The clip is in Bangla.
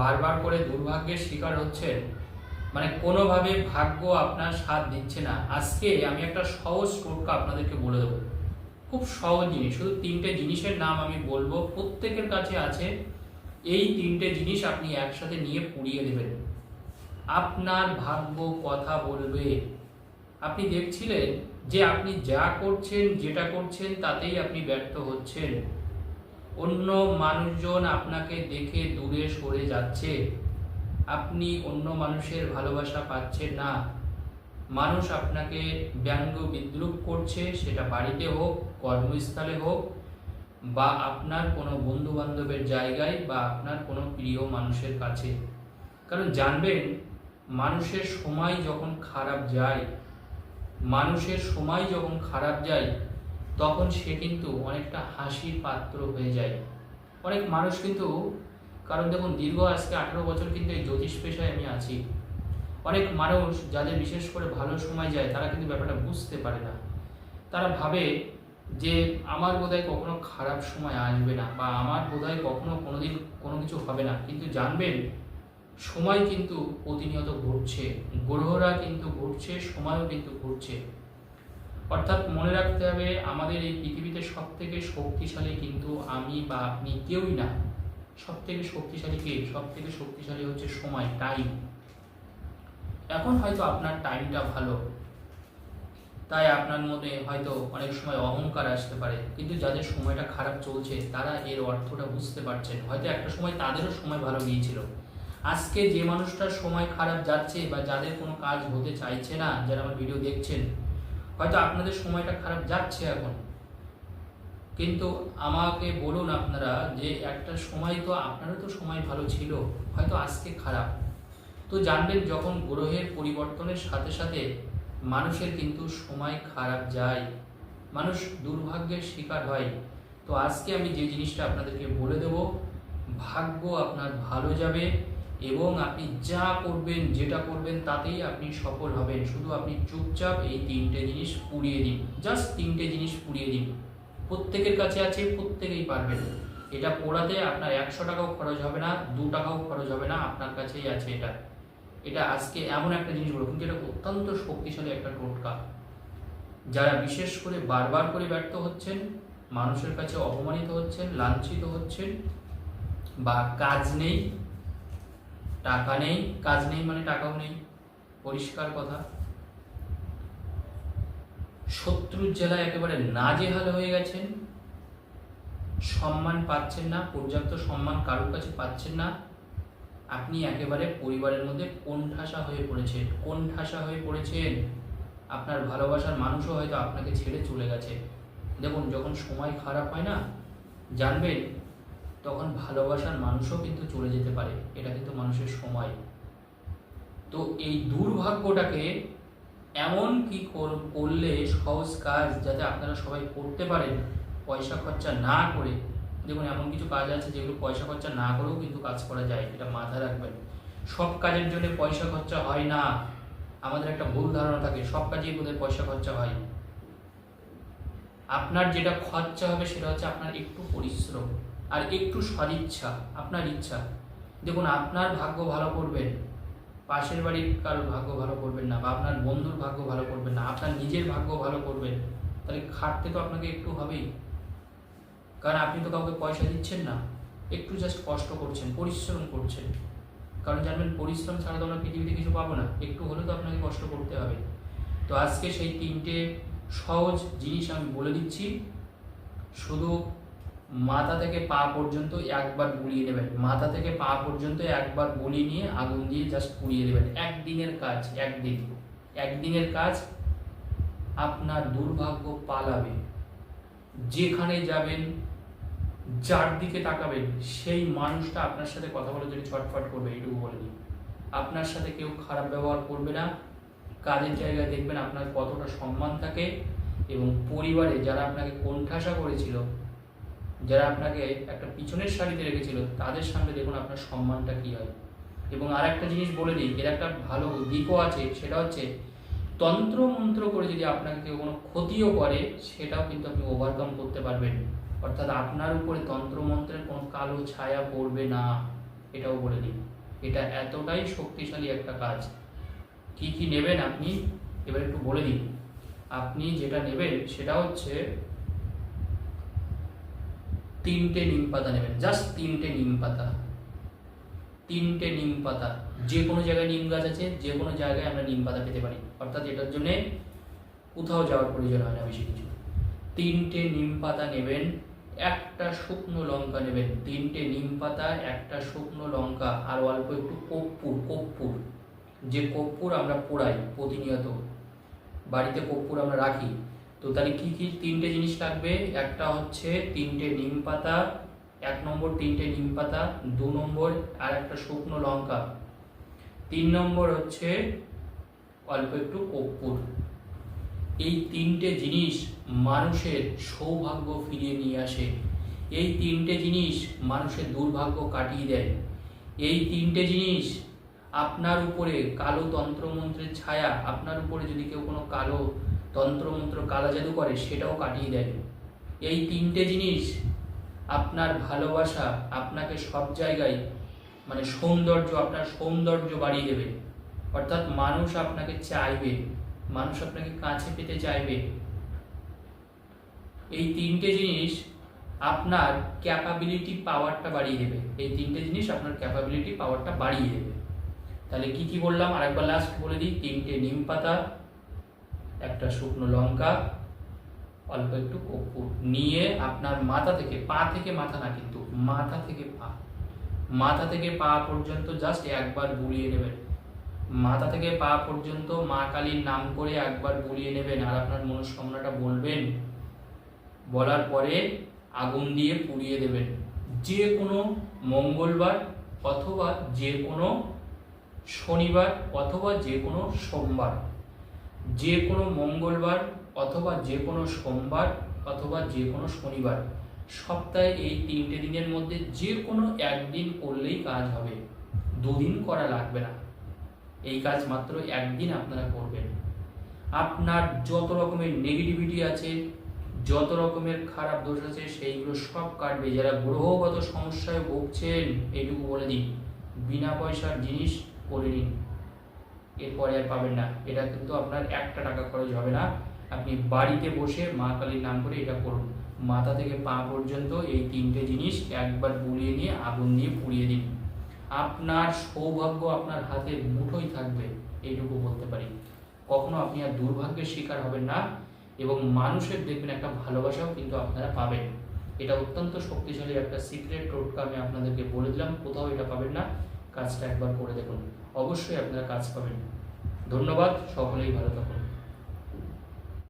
বারবার করে দুর্ভাগ্যের শিকার হচ্ছেন মানে কোনোভাবে ভাগ্য আপনার সাথ দিচ্ছে না। আজকে আমি একটা সহজ টোটকা আপনাদেরকে বলে দেবো। খুব সহজ জিনিস, শুধু তিনটে জিনিসের নাম আমি বলব। প্রত্যেকের কাছে আছে, এই তিনটে জিনিস আপনি একসাথে নিয়ে পুড়িয়ে দেবেন। আপনার ভাগ্য কথা বলবে। আপনি দেখছিলেন যে আপনি যা করছেন, যেটা করছেন, তাতেই আপনি ব্যর্থ হচ্ছেন। অন্য মানুষজন আপনাকে দেখে দূরে সরে যাচ্ছে। আপনি অন্য মানুষের ভালোবাসা পাচ্ছেন না। মানুষ আপনাকে ব্যঙ্গ বিদ্রুপ করছে, সেটা বাড়িতে হোক, কর্মস্থলে হোক, বা আপনার কোনো বন্ধু বান্ধবের জায়গায়, বা আপনার কোনো প্রিয় মানুষের কাছে। কারণ জানবেন, মানুষের সময় যখন খারাপ যায়, মানুষের সময় যখন খারাপ যায় তখন সে কিন্তু অনেকটা হাসির পাত্র হয়ে যায়। অনেক মানুষ কিন্তু, কারণ দেখুন, দীর্ঘ আজকে আঠেরো বছর কিন্তু এই জ্যোতিষ পেশায় আমি আছি। অনেক মানুষ যাদের বিশেষ করে ভালো সময় যায়, তারা কিন্তু ব্যাপারটা বুঝতে পারে না। তারা ভাবে যে, আমার বোধহয় কখনো খারাপ সময় আসবে না বা আমার বোধহয় কখনো কোনোদিন কোনো কিছু হবে না। কিন্তু জানবেন, সময় কিন্তু প্রতিনিয়ত ঘটছে। গ্রহরা কিন্তু ঘটছে, সময়ও কিন্তু ঘুরছে অর্থাৎ মনে রাখতে হবে আমাদের এই পৃথিবীতে সব থেকে শক্তিশালী কিন্তু আমি বা আপনি কেউই না। সব থেকে শক্তিশালী কে? সব থেকে শক্তিশালী হচ্ছে সময় টাইম এখন হয়তো আপনার টাইমটা ভালো। তাই আপনার মধ্যে হয়তো অনেক সময় অহংকার আসতে পারে। কিন্তু যাদের সময়টা খারাপ চলছে, তারা এর অর্থটা বুঝতে পারছেন। হয়তো একটা সময় তাদেরও সময় ভালো গিয়েছিল। আজকে যে মানুষটার সময় খারাপ যাচ্ছে বা যাদের কোনো কাজ হতে চাইছে না, যারা আমার ভিডিও দেখছেন হয়তো আপনাদের সময়টা খারাপ যাচ্ছে এখন। কিন্তু আমাকে বলুন আপনারা যে একটা সময় তো আপনারও তো সময় ভালো ছিল, হয়তো আজকে খারাপ। তো জানবেন যখন গ্রহের পরিবর্তনের সাথে সাথে মানুষের কিন্তু সময় খারাপ যায়, মানুষ দুর্ভাগ্যের শিকার হয়। তো আজকে আমি যে জিনিসটা আপনাদেরকে বলে দেব, ভাগ্য আপনার ভালো যাবে এবং আপনি যা করবেন, যেটা করবেন, তাতেই আপনি সফল হবেন। শুধু আপনি চুপচাপ এই তিনটে জিনিস পুড়িয়ে দিন। জাস্ট তিনটে জিনিস পুড়িয়ে দিন। প্রত্যেকের কাছে আছে, প্রত্যেকেই পারবেন এটা পোড়াতে আপনার একশো টাকাও খরচ হবে না, দু টাকাও খরচ হবে না, আপনার কাছেই আছে এটা। এটা আজকে এমন একটা জিনিস বলব কিন্তু এটা অত্যন্ত শক্তিশালী একটা টোটকা। যারা বিশেষ করে বারবার করে ব্যর্থ হচ্ছেন, মানুষের কাছে অপমানিত হচ্ছেন, লাঞ্ছিত হচ্ছেন, বা কাজ নেই টাকা নেই, কাজ নেই মানে টাকাও নেই। পরিষ্কার কথা। শত্রুর জেলায় একেবারে নাজেহাল হয়ে গেছেন। সম্মান পাচ্ছেন না, পর্যাপ্ত সম্মান কারোর কাছে পাচ্ছেন না। আপনি একেবারে পরিবারের মধ্যে কোণঠাসা হয়ে পড়েছেন, কোণঠাসা হয়ে পড়েছেন। আপনার ভালোবাসার মানুষও হয়তো আপনাকে ছেড়ে চলে গেছে। দেখুন, যখন সময় খারাপ হয় না, জানবেন তখন ভালোবাসার মানুষও কিন্তু চলে যেতে পারে। এটা কিন্তু মানুষের সময়। তো এই দুর্ভাগ্যটাকে এমন কি কর- করলে সহজ কাজ যাতে আপনারা সবাই করতে পারেন, পয়সা খরচা না করে? দেখুন, এমন কিছু কাজ আছে যেগুলো পয়সা খরচা না করেও কিন্তু কাজ করা যায়, এটা মাথায় রাখবেন। সব কাজের জন্য পয়সা খরচা হয় না। আমাদের একটা ভুল ধারণা থাকে, সব কাজেই বোধহয় পয়সা খরচা হয়। আপনার যেটা খরচা হবে সেটা হচ্ছে আপনার একটু পরিশ্রম। আর একটু সদিচ্ছা, আপনার ইচ্ছা। দেখুন, আপনার ভাগ্য ভালো করবেন, পাশের বাড়ির কারোর ভাগ্য ভালো করবেন না, বা আপনার বন্ধুর ভাগ্য ভালো করবেন না, আপনার নিজের ভাগ্য ভালো করবেন, তাহলে খাটতে তো আপনাকে একটু হবেই। কারণ আপনি তো কাউকে পয়সা দিচ্ছেন না, একটু জাস্ট কষ্ট করছেন, পরিশ্রম করছেন। কারণ জানবেন, পরিশ্রম ছাড়া তো আমরা পৃথিবীতে কিছু পাবো না, একটু হলেও তো আপনাকে কষ্ট করতে হবে। তো আজকে সেই তিনটে সহজ জিনিস আমি বলে দিচ্ছি, শুধু মাথা থেকে পা পর্যন্ত একবার বুলিয়ে নেবেন। মাথা থেকে পা পর্যন্ত একবার বলি নিয়ে আগুন দিয়ে জাস্ট পুড়িয়ে দেবেন। একদিনের কাজ, একদিন। একদিনের কাজ আপনার দুর্ভাগ্য পালাবে। যেখানে যাবেন, যার দিকে তাকাবেন, সেই মানুষটা আপনার সাথে কথা বলে যদি ছটফট করবে, এইটুকু বলে দিই। আপনার সাথে কেউ খারাপ ব্যবহার করবে না। কাজের জায়গায় দেখবেন আপনার কতটা সম্মান থাকে এবং পরিবারে যারা আপনাকে কোণঠাসা করেছিল যারা আপনাকে একটা পিছনের সারিতে রেখেছিল, তাদের সামনে দেখুন আপনার সম্মানটা কি হয়। এবং আর একটা জিনিস বলে দিই, এর একটা ভালো দিকও আছে, সেটা হচ্ছে তন্ত্র মন্ত্র করে যদি আপনাকে কেউ কোনো ক্ষতিও করে, সেটাও কিন্তু আপনি ওভারকাম করতে পারবেন। অর্থাৎ আপনার উপরে তন্ত্র মন্ত্রের কোনো কালো ছায়া পড়বে না, এটাও বলে দিই। এটা এতটাই শক্তিশালী একটা কাজ। কি কি নেবেন আপনি? এবার একটু বলে দিন আপনি যেটা নেবেন, সেটা হচ্ছে তিনটে নিম পাতা নেবেন জাস্ট তিনটে নিম পাতা। তিনটে নিম পাতা। যে কোনো জায়গায় নিম গাছ আছে, যে কোনো জায়গায় আমরা নিম পাতা পেতে পারি। অর্থাৎ এটার জন্যে কোথাও যাওয়ার প্রয়োজন হয় না বেশি কিছু। তিনটে নিম পাতা নেবেন, একটা শুকনো লঙ্কা নেবেন। তিনটে নিম পাতা, একটা শুকনো লঙ্কা, আর অল্প একটু কর্পূর কর্পূর। যে কর্পূর আমরা পোড়াই প্রতিনিয়ত, বাড়িতে কর্পূর আমরা রাখি তো তাহলে কি কি তিনটে জিনিস লাগবে? একটা হচ্ছে তিনটে নিম পাতা, এক নম্বর তিনটে নিম পাতা, দু নম্বর আর একটা শুকনো লঙ্কা। তিন নম্বর হচ্ছে অল্প একটু কর্পূর এই তিনটে জিনিস মানুষের সৌভাগ্য ফিরিয়ে নিয়ে আসে। এই তিনটে জিনিস মানুষের দুর্ভাগ্য কাটিয়ে দেয়। এই তিনটে জিনিস আপনার উপরে কালো তন্ত্রমন্ত্রের ছায়া, আপনার উপরে যদি কেউ কোনো কালো তন্ত্রমন্ত্র কালা জাদু করে, সেটাও কাটিয়ে দেয়। এই তিনটে জিনিস আপনার ভালোবাসা আপনাকে সব জায়গায় মানে সৌন্দর্য, আপনার সৌন্দর্য বাড়িয়ে দেবে। অর্থাৎ মানুষ আপনাকে চাইবে, মানুষ আপনাকে কাছে পেতে চাইবে। এই তিনটে জিনিস আপনার ক্যাপাবিলিটি পাওয়ারটা বাড়িয়ে দেবে। এই তিনটে জিনিস আপনার ক্যাপাবিলিটি পাওয়ারটা বাড়িয়ে দেবে। তাহলে কি কি বললাম? আরেকবার লাস্ট বলে দিই, তিনটে নিম পাতা একটা শুকনো লঙ্কা, অল্প একটু কর্পূর নিয়ে আপনার মাথা থেকে, পা থেকে মাথা না কিন্তু মাথা থেকে পা, মাথা থেকে পা পর্যন্ত জাস্ট একবার বুলিয়ে নেবেন। মাথা থেকে পা পর্যন্ত মা কালীর নাম করে একবার বুলিয়ে নেবেন আর আপনার মনস্কামনাটা বলবেন। বলার পরে আগুন দিয়ে পুড়িয়ে দেবেন। যে কোনো মঙ্গলবার অথবা যে কোনো শনিবার অথবা যে কোনো সোমবার। যে কোনো মঙ্গলবার অথবা যে কোনো সোমবার অথবা যে কোনো শনিবার, সপ্তাহে এই তিনটে দিনের মধ্যে যে কোনো একদিন করলেই কাজ হবে। দুদিন করা লাগবে না। এই কাজ মাত্র একদিন আপনারা করবেন। আপনার যত রকমের নেগেটিভিটি আছে, যত রকমের খারাপ দোষ আছে, সেইগুলো সব কাটবে। যারা গ্রহগত সমস্যায় ভুগছেন, এইটুকু বলে দিন বিনা পয়সার জিনিস করে নিন। এরপরে আর পাবেন না। এটা কিন্তু আপনার একটা টাকা খরচ হবে না। আপনি বাড়িতে বসে মা কালীর নাম করে এটা করুন। মাথা থেকে পা পর্যন্ত এই তিনটে জিনিস একবার বুলিয়ে নিয়ে আগুন দিয়ে পুড়িয়ে দিন। আপনার সৌভাগ্য আপনার হাতে মুঠোই থাকবে, এইটুকু বলতে পারি। কখনো আপনি আর দুর্ভাগ্যের শিকার হবেন না এবং মানুষের দেখবেন একটা ভালোবাসাও কিন্তু আপনারা পাবেন। এটা অত্যন্ত শক্তিশালী একটা সিক্রেট টোটকা আমি আপনাদেরকে বলে দিলাম, কোথাও এটা পাবেন না। কাজটা একবার করে দেখুন। অবশ্যই আপনারা কাজ পাবেন। ধন্যবাদ সকলেই ভালো থাকুন।